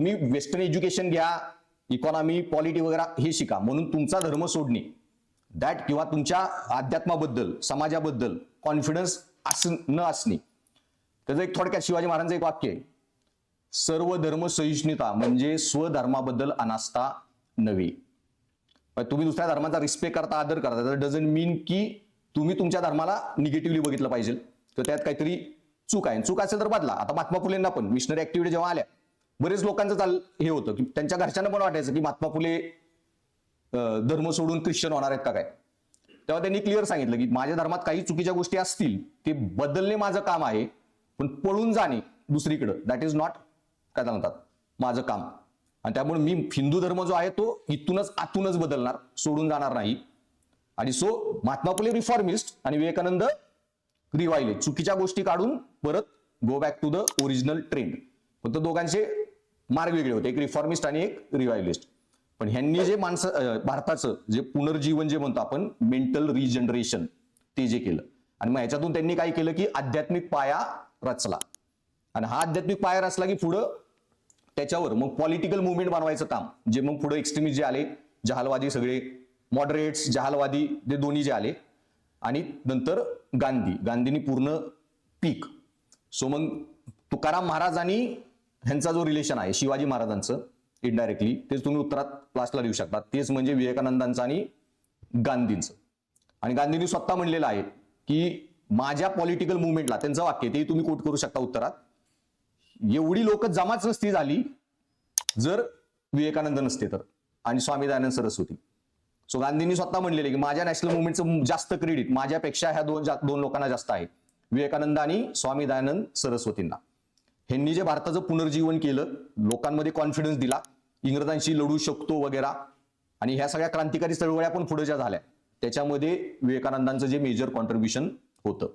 तुम्ही western education घ्या economy polity वगैरे हे शिका. म्हणून तुमचा धर्म सोडणे. दॅट किंवा तुमच्या अध्यात्माबद्दल समाजाबद्दल कॉन्फिडन्स अस न असणे. त्याचं एक थोडक्यात शिवाजी महाराजांचं एक वाक्य आहे. सर्व धर्म सहिष्णुता म्हणजे स्वधर्माबद्दल अनास्था नव्हे. तुम्ही दुसऱ्या धर्माचा रिस्पेक्ट करता आदर करता तर डझंट मीन की तुम्ही तुमच्या धर्माला निगेटिव्हली बघितलं पाहिजे. तर त्यात काहीतरी चूक आहे. चूक असेल तर बदला. आता महात्मा फुलेंना पण मिशनरी ऍक्टिव्हिटी जेव्हा आल्या बरेच लोकांचं चाल हे होतं की त्यांच्या घरच्यांना पण वाटायचं की महात्मा फुले धर्म सोडून ख्रिश्चन होणार आहेत का काय? तेव्हा त्यांनी क्लिअर सांगितलं की माझ्या धर्मात काही चुकीच्या गोष्टी असतील ते बदलणे माझं काम आहे पण पळून जाणे दुसरीकडं. दॅट इज नॉट काय म्हणतात? माझं काम. आणि त्यामुळे मी हिंदू धर्म जो आहे तो इथूनच आतूनच बदलणार सोडून जाणार नाही. आणि सो महात्मा फुले रिफॉर्मिस्ट आणि विवेकानंद रिवायले चुकीच्या गोष्टी काढून परत go back to the original trend फक्त दोघांचे मार्ग वेगळे होते. एक रिफॉर्मिस्ट आणि एक रिव्हायलिस्ट पण ह्यांनी जे माणसं भारताचं जे पुनर्जीवन जे म्हणतो आपण मेंटल रिजनरेशन ते जे केलं. आणि मग ह्याच्यातून त्यांनी काय केलं की आध्यात्मिक पाया रचला. आणि हा आध्यात्मिक पाया रचला की पुढं त्याच्यावर मग पॉलिटिकल मुवमेंट बनवायचं काम. जे मग पुढे एक्स्ट्रीमिस्ट जे आले जहालवादी सगळे मॉडरेट्स जहालवादी जे दोन्ही जे आले. आणि नंतर गांधी. गांधींनी पूर्ण पीक. सो मग तुकाराम महाराजांनी ह्यांचा जो रिलेशन आहे शिवाजी महाराजांचं इनडायरेक्टली तेच तुम्ही उत्तरात क्लासला देऊ शकता तेच म्हणजे विवेकानंदांचं आणि गांधींचं. आणि गांधींनी स्वतः म्हणलेलं आहे की माझ्या पॉलिटिकल मुवमेंटला त्यांचं वाक्य ते तुम्ही कोट करू शकता उत्तरात. एवढी लोक जमाच नसती झाली जर विवेकानंद नसते तर. आणि स्वामी दयानंद सरस्वती. सो गांधींनी स्वतः म्हणलेले की माझ्या नॅशनल मुवमेंटचं जास्त क्रेडिट माझ्यापेक्षा ह्या दोन दोन लोकांना जास्त आहे. विवेकानंद आणि स्वामी दयानंद सरस्वतींना. ह्यांनी जे भारताचं पुनर्जीवन केलं लोकांमध्ये कॉन्फिडन्स दिला इंग्रजांशी लढू शकतो वगैरे आणि ह्या सगळ्या क्रांतिकारी चळवळ्या पण पुढे ज्या झाल्या. त्याच्यामध्ये विवेकानंदांचं जे मेजर कॉन्ट्रीब्युशन होतं.